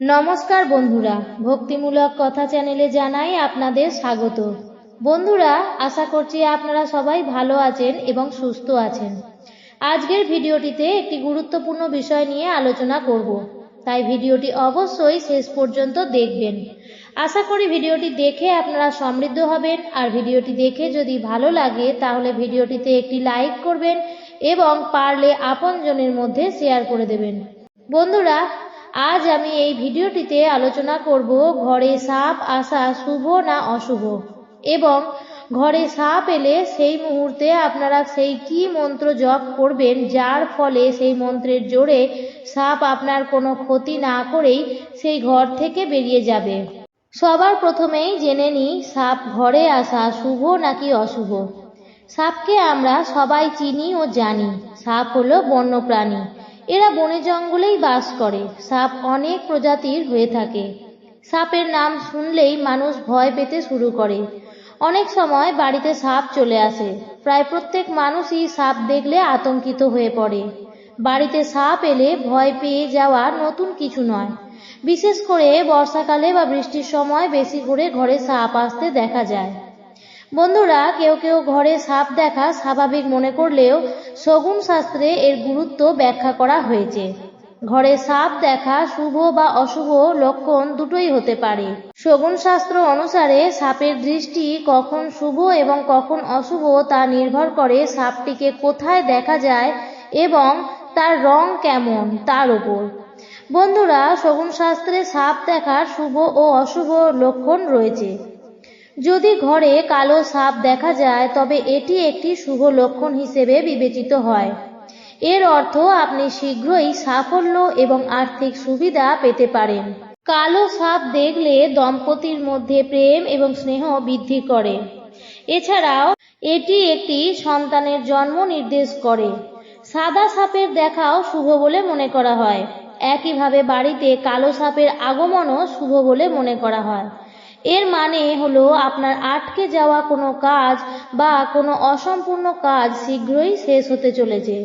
নমস্কার বন্ধুরা, ভক্তিমূলক কথা চ্যানেলে জানাই আপনাদের স্বাগত। বন্ধুরা, আশা করছি আপনারা সবাই ভালো আছেন এবং সুস্থ আছেন। আজকের ভিডিওটিতে একটি গুরুত্বপূর্ণ বিষয় নিয়ে আলোচনা করব। তাই ভিডিওটি অবশ্যই শেষ পর্যন্ত দেখবেন। আশা করি ভিডিওটি দেখে আপনারা সমৃদ্ধ হবেন। আর ভিডিওটি দেখে যদি ভালো লাগে, তাহলে ভিডিওটিতে একটি লাইক করবেন এবং পারলে আপনজনের মধ্যে শেয়ার করে দেবেন। বন্ধুরা আজ আমি এই ভিডিওটিতে আলোচনা করব ঘরে সাপ আসা শুভ না অশুভ। এবং ঘরে সাপ এলে সেই মুহূর্তে আপনারা সেই কি মন্ত্র জপ করবেন, যার ফলে সেই মন্ত্রের জোরে সাপ আপনার কোনো ক্ষতি না করেই সেই ঘর থেকে বেরিয়ে যাবে। সবার প্রথমেই জেনে নিই, সাপ ঘরে আসা শুভ নাকি অশুভ? সাপকে আমরা সবাই চিনি ও জানি। সাপ হলো বন্যপ্রাণী। এরা বনে জঙ্গলেই বাস করে। সাপ অনেক প্রজাতির হয়ে থাকে। সাপের নাম শুনলেই মানুষ ভয় পেতে শুরু করে। অনেক সময় বাড়িতে সাপ চলে আসে। প্রায় প্রত্যেক মানুষই সাপ দেখলে আতঙ্কিত হয়ে পড়ে। বাড়িতে সাপ এলে ভয় পেয়ে যাওয়া নতুন কিছু নয়। বিশেষ করে বর্ষাকালে বা বৃষ্টির সময় বেশি করে ঘরে সাপ আসতে দেখা যায়। বন্ধুরা, কেউ কেউ ঘরে সাপ দেখা স্বাভাবিক মনে করলেও শগুন শাস্ত্রে এর গুরুত্ব ব্যাখ্যা করা হয়েছে। ঘরে সাপ দেখা শুভ বা অশুভ লক্ষণ দুটোই হতে পারে। শগুন শাস্ত্র অনুসারে সাপের দৃষ্টি কখন শুভ এবং কখন অশুভ তা নির্ভর করে সাপটিকে কোথায় দেখা যায় এবং তার রং কেমন তার উপর। বন্ধুরা, শগুন শাস্ত্রে সাপ দেখার শুভ ও অশুভ লক্ষণ রয়েছে। যদি ঘরে কালো সাপ দেখা যায়, তবে এটি একটি শুভ লক্ষণ হিসেবে বিবেচিত হয়। এর অর্থ, আপনি শীঘ্রই সাফল্য এবং আর্থিক সুবিধা পেতে পারেন। কালো সাপ দেখলে দম্পতির মধ্যে প্রেম এবং স্নেহ বৃদ্ধি করে। এছাড়াও, এটি একটি সন্তানের জন্ম নির্দেশ করে। সাদা সাপের দেখাও শুভ বলে মনে করা হয়। একইভাবে বাড়িতে কালো সাপের আগমনও শুভ বলে মনে করা হয়। এর মানে হলো আপনার আটকে যাওয়া কোনো কাজ বা কোনো অসম্পূর্ণ কাজ শীঘ্রই শেষ হতে চলেছে।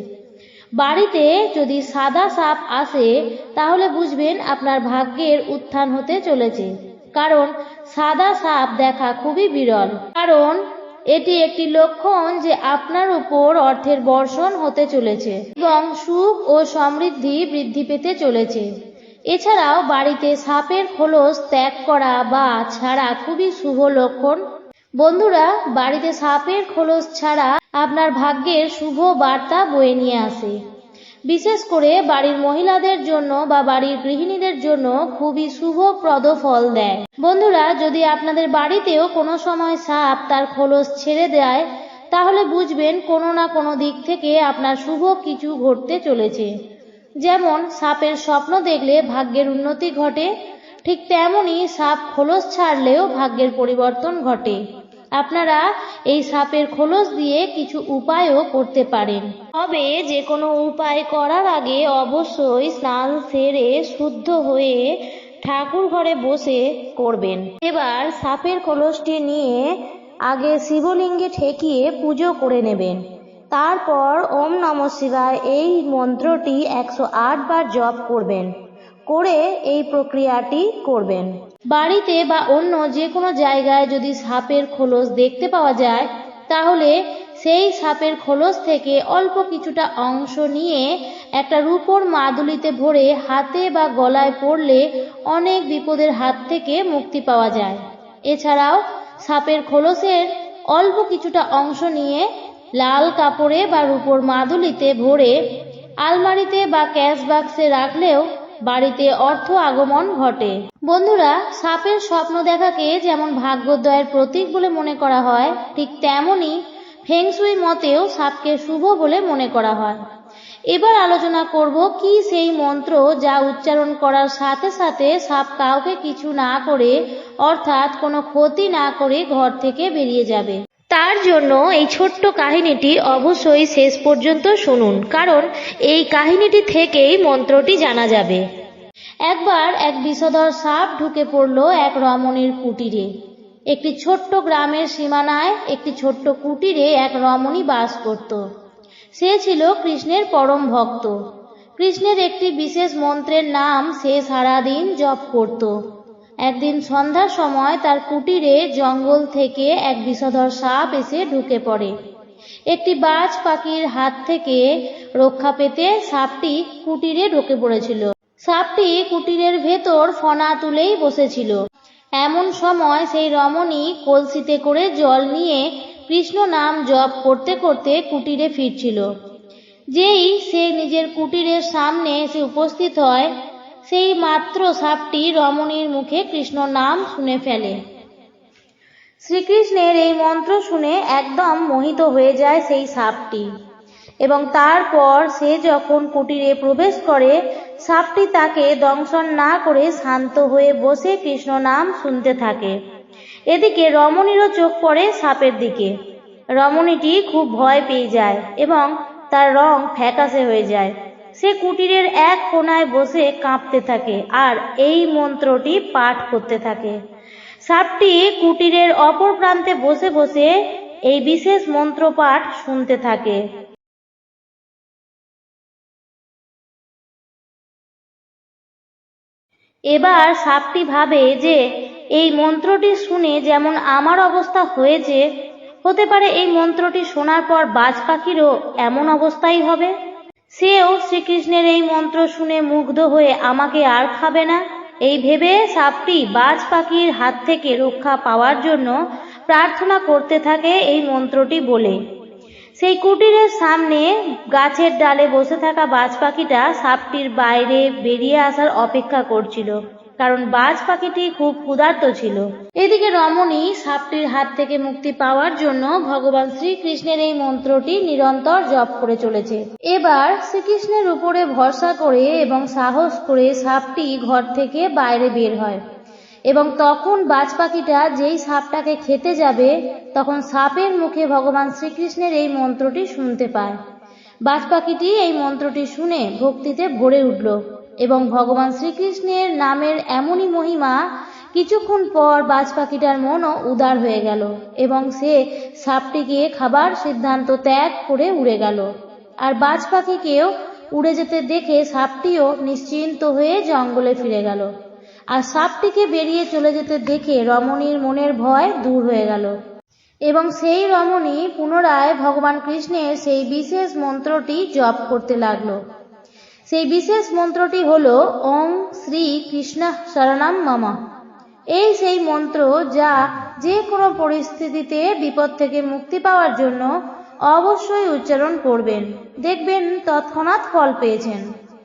বাড়িতে যদি সাদা সাপ আসে, তাহলে বুঝবেন আপনার ভাগ্যের উত্থান হতে চলেছে। কারণ সাদা সাপ দেখা খুবই বিরল। কারণ এটি একটি লক্ষণ যে আপনার উপর অর্থের বর্ষণ হতে চলেছে এবং সুখ ও সমৃদ্ধি বৃদ্ধি পেতে চলেছে। এছাড়াও বাড়িতে সাপের খোলস ত্যাগ করা বা ছাড়া খুবই শুভ লক্ষণ। বন্ধুরা, বাড়িতে সাপের খোলস ছাড়া আপনার ভাগ্যের শুভ বার্তা বয়ে নিয়ে আসে। বিশেষ করে বাড়ির মহিলাদের জন্য বা বাড়ির গৃহিণীদের জন্য খুবই শুভপ্রদ ফল দেয়। বন্ধুরা, যদি আপনাদের বাড়িতেও কোনো সময় সাপ তার খোলস ছেড়ে দেয়, তাহলে বুঝবেন কোনো না কোনো দিক থেকে আপনার শুভ কিছু ঘটতে চলেছে। যেমন সাপের স্বপ্ন দেখলে ভাগ্যের উন্নতি ঘটে, ঠিক তেমনই সাপ খোলস ছাড়লেও ভাগ্যের পরিবর্তন ঘটে। আপনারা এই সাপের খোলস দিয়ে কিছু উপায়ও করতে পারেন। তবে যে কোনো উপায় করার আগে অবশ্যই স্নান সেরে শুদ্ধ হয়ে ঠাকুর ঘরে বসে করবেন। এবার সাপের খোলসটি নিয়ে আগে শিবলিঙ্গে ঠেকিয়ে পুজো করে নেবেন। তারপর ওম নম শিবায় এই মন্ত্রটি একশো আট বার জপ করবেন, করে এই প্রক্রিয়াটি করবেন। বাড়িতে বা অন্য যে কোনো জায়গায় যদি সাপের খোলস দেখতে পাওয়া যায়, তাহলে সেই সাপের খোলস থেকে অল্প কিছুটা অংশ নিয়ে একটা রূপোর মাদুলিতে ভরে হাতে বা গলায় পড়লে অনেক বিপদের হাত থেকে মুক্তি পাওয়া যায়। এছাড়াও সাপের খোলসের অল্প কিছুটা অংশ নিয়ে লাল কাপড়ে বা রূপোর মাদুলিতে ভরে আলমারিতে বা ক্যাশ বাক্সে রাখলেও বাড়িতে অর্থ আগমন ঘটে। বন্ধুরা, সাপের স্বপ্ন দেখাকে যেমন ভাগ্যোদয়ের প্রতীক বলে মনে করা হয়, ঠিক তেমনই ফেংসুই মতেও সাপকে শুভ বলে মনে করা হয়। এবার আলোচনা করব কি সেই মন্ত্র যা উচ্চারণ করার সাথে সাথে সাপ কাউকে কিছু না করে, অর্থাৎ কোনো ক্ষতি না করে ঘর থেকে বেরিয়ে যাবে। তার জন্য এই ছোট্ট কাহিনীটি অবশ্যই শেষ পর্যন্ত শুনুন, কারণ এই কাহিনীটি থেকেই মন্ত্রটি জানা যাবে। একবার এক বিষধর সাপ ঢুকে পড়ল এক রমণীর কুটিরে। একটি ছোট্ট গ্রামের সীমানায় একটি ছোট্ট কুটিরে এক রমণী বাস করত। সে ছিল কৃষ্ণের পরম ভক্ত। কৃষ্ণের একটি বিশেষ মন্ত্রের নাম সে সারাদিন জপ করত। একদিন সন্ধ্যার সময় তার কুটিরে জঙ্গল থেকে এক বিষধর সাপ এসে ঢুকে পড়ে। একটি বাজ পাখির হাত থেকে রক্ষা পেতে সাপটি কুটিরে ঢুকে পড়েছিল। সাপটি কুটিরের ভেতর ফনা তুলেই বসেছিল। এমন সময় সেই রমণী কলসিতে করে জল নিয়ে কৃষ্ণ নাম জপ করতে করতে কুটিরে ফিরছিল। যেই সে নিজের কুটিরের সামনে এসে উপস্থিত হয় সেই মাত্র সাপটি রমণীর মুখে কৃষ্ণ নাম শুনে ফেলে। শ্রীকৃষ্ণের এই মন্ত্র শুনে একদম মোহিত হয়ে যায় সেই সাপটি। এবং তারপর সে যখন কুটিরে প্রবেশ করে, সাপটি তাকে দংশন না করে শান্ত হয়ে বসে কৃষ্ণ নাম শুনতে থাকে। এদিকে রমণীরও চোখ পড়ে সাপের দিকে। রমণীটি খুব ভয় পেয়ে যায় এবং তার রং ফ্যাকাশে হয়ে যায়। সে কুটিরের এক কোনায় বসে কাঁপতে থাকে আর এই মন্ত্রটি পাঠ করতে থাকে। সাপটি কুটিরের অপর প্রান্তে বসে বসে এই বিশেষ মন্ত্র পাঠ শুনতে থাকে। এবার সাপটি ভাবে যে এই মন্ত্রটি শুনে যেমন আমার অবস্থা হয়েছে, হতে পারে এই মন্ত্রটি শোনার পর বাজ পাখিরও এমন অবস্থাই হবে। সেও শ্রীকৃষ্ণের এই মন্ত্র শুনে মুগ্ধ হয়ে আমাকে আর খাবে না। এই ভেবে সাপটি বাজ পাখির হাত থেকে রক্ষা পাওয়ার জন্য প্রার্থনা করতে থাকে এই মন্ত্রটি বলে। সেই কুটিরের সামনে গাছের ডালে বসে থাকা বাজ পাখিটা সাপটির বাইরে বেরিয়ে আসার অপেক্ষা করছিল। কারণ বাজ পাখিটি খুব ক্ষুধার্ত ছিল। এদিকে রমণী সাপটির হাত থেকে মুক্তি পাওয়ার জন্য ভগবান শ্রীকৃষ্ণের এই মন্ত্রটি নিরন্তর জপ করে চলেছে। এবার শ্রীকৃষ্ণের উপরে ভরসা করে এবং সাহস করে সাপটি ঘর থেকে বাইরে বের হয়। এবং তখন বাজ পাখিটা যেই সাপটাকে খেতে যাবে, তখন সাপের মুখে ভগবান শ্রীকৃষ্ণের এই মন্ত্রটি শুনতে পায়। বাজ পাখিটি এই মন্ত্রটি শুনে ভক্তিতে ভরে উঠল। এবং ভগবান শ্রীকৃষ্ণের নামের এমনই মহিমা কিছুক্ষণ পর বাজ পাখিটার মনও উদার হয়ে গেল এবং সে সাপটিকে খাবার সিদ্ধান্ত ত্যাগ করে উড়ে গেল। আর বাজ পাখিকেও উড়ে যেতে দেখে সাপটিও নিশ্চিন্ত হয়ে জঙ্গলে ফিরে গেল। আর সাপটিকে বেরিয়ে চলে যেতে দেখে রমণীর মনের ভয় দূর হয়ে গেল। এবং সেই রমণী পুনরায় ভগবান কৃষ্ণের সেই বিশেষ মন্ত্রটি জপ করতে লাগল। সেই বিশেষ মন্ত্রটি হল, ওং শ্রী কৃষ্ণ শরণাম মম। এই সেই মন্ত্র যা যে কোনো পরিস্থিতিতে বিপদ থেকে মুক্তি পাওয়ার জন্য অবশ্যই উচ্চারণ করবেন। দেখবেন তৎক্ষণাৎ ফল পেয়েছেন।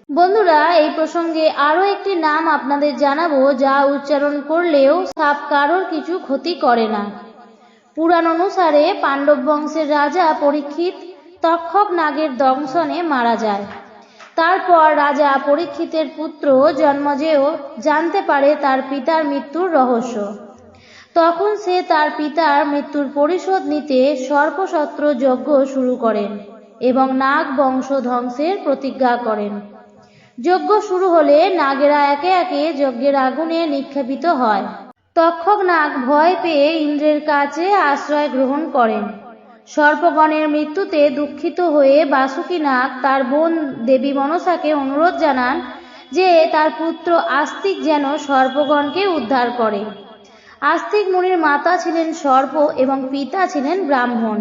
বন্ধুরা, এই প্রসঙ্গে আরও একটি নাম আপনাদের জানাব যা উচ্চারণ করলেও সাপ কারোর কিছু ক্ষতি করে না। পুরাণ অনুসারে পাণ্ডব বংশের রাজা পরীক্ষিত তক্ষক নাগের দংশনে মারা যায়। তারপর রাজা পরীক্ষিতের পুত্র জন্মজেয় জানতে পারে তার পিতার মৃত্যুর রহস্য। তখন সে তার পিতার মৃত্যুর পরিশোধ নিতে সর্পসত্র যজ্ঞ শুরু করেন এবং নাগ বংশ ধ্বংসের প্রতিজ্ঞা করেন। যজ্ঞ শুরু হলে নাগেরা একে একে যজ্ঞের আগুনে নিক্ষেপিত হয়। তক্ষক নাগ ভয় পেয়ে ইন্দ্রের কাছে আশ্রয় গ্রহণ করেন। সর্পগণের মৃত্যুতে দুঃখিত হয়ে বাসুকী নাগ তার বোন দেবী মনসাকে অনুরোধ জানান যে তার পুত্র আস্তিক যেন সর্পগণকে উদ্ধার করে। আস্তিক মুনির মাতা ছিলেন সর্প এবং পিতা ছিলেন ব্রাহ্মণ।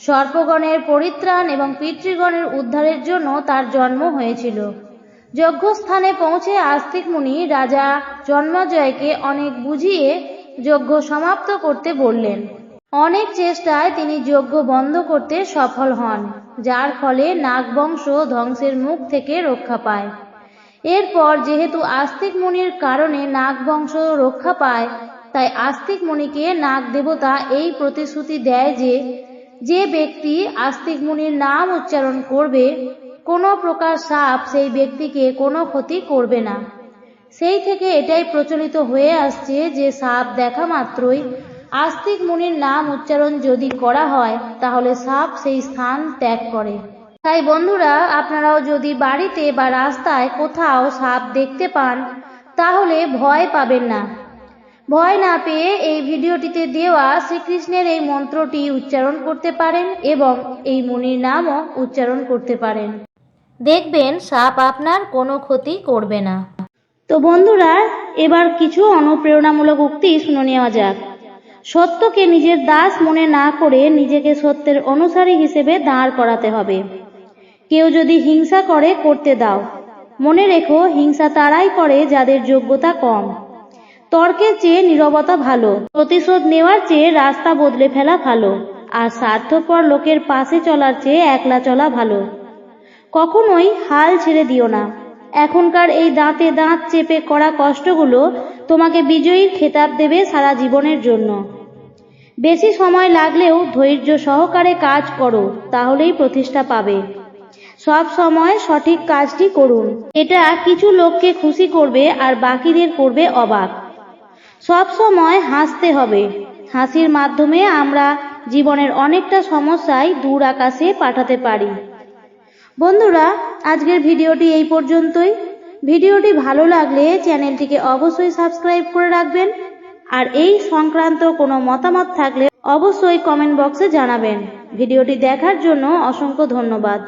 সর্পগণের পরিত্রাণ এবং পিতৃগণের উদ্ধারের জন্য তার জন্ম হয়েছিল। যজ্ঞস্থানে পৌঁছে আস্তিক মুনি রাজা জন্মজয়কে অনেক বুঝিয়ে যজ্ঞ সমাপ্ত করতে বললেন। অনেক চেষ্টায় তিনি যজ্ঞ বন্ধ করতে সফল হন, যার ফলে নাগবংশ ধ্বংসের মুখ থেকে রক্ষা পায়। এরপর যেহেতু আস্তিক মুনির কারণে নাগবংশ রক্ষা পায়, তাই আস্তিক মুনিকে নাগ দেবতা এই প্রতিশ্রুতি দেয় যে যে ব্যক্তি আস্তিক মুনির নাম উচ্চারণ করবে, কোনো প্রকার সাপ সেই ব্যক্তিকে কোনো ক্ষতি করবে না। সেই থেকে এটাই প্রচলিত হয়ে আসছে যে সাপ দেখা মাত্রই আস্তিক মুনির নাম উচ্চারণ যদি করা হয়, তাহলে সাপ সেই স্থান ত্যাগ করে। তাই বন্ধুরা, আপনারাও যদি বাড়িতে বা রাস্তায় কোথাও সাপ দেখতে পান, তাহলে ভয় পাবেন না। ভয় না পেয়ে এই ভিডিওটিতে দেওয়া শ্রীকৃষ্ণের এই মন্ত্রটি উচ্চারণ করতে পারেন এবং এই মুনির নামও উচ্চারণ করতে পারেন। দেখবেন, সাপ আপনার কোনো ক্ষতি করবে না। তো বন্ধুরা, এবার কিছু অনুপ্রেরণামূলক উক্তি শুনে নেওয়া যাক। সত্যকে নিজের দাস মনে না করে নিজেকে সত্যের অনুসারী হিসেবে দাঁড় করাতে হবে। কেউ যদি হিংসা করে, করতে দাও। মনে রেখো, হিংসা তারাই করে যাদের যোগ্যতা কম। তর্কের চেয়ে নীরবতা ভালো। প্রতিশোধ নেওয়ার চেয়ে রাস্তা বদলে ফেলা ভালো। আর স্বার্থপর লোকের পাশে চলার চেয়ে একলা চলা ভালো। কখনোই হাল ছেড়ে দিও না। এখনকার এই দাঁতে দাঁত চেপে করা কষ্টগুলো তোমাকে বিজয়ীর খেতাব দেবে সারা জীবনের জন্য। বেশি সময় লাগলেও ধৈর্য সহকারে কাজ করো, তাহলেই প্রতিষ্ঠা পাবে। সব সময় সঠিক কাজটি করুন। এটা কিছু লোককে খুশি করবে আর বাকিদের করবে অবাক। সব সময় হাসতে হবে। হাসির মাধ্যমে আমরা জীবনের অনেকটা সমস্যায় দূর আকাশে পাঠাতে পারি। বন্ধুরা, আজকের ভিডিওটি এই পর্যন্তই। ভিডিওটি ভালো লাগলে চ্যানেলটিকে অবশ্যই সাবস্ক্রাইব করে রাখবেন। আর এই সংক্রান্ত কোনো মতামত থাকলে অবশ্যই কমেন্ট বক্সে জানাবেন। ভিডিওটি দেখার জন্য অসংখ্য ধন্যবাদ।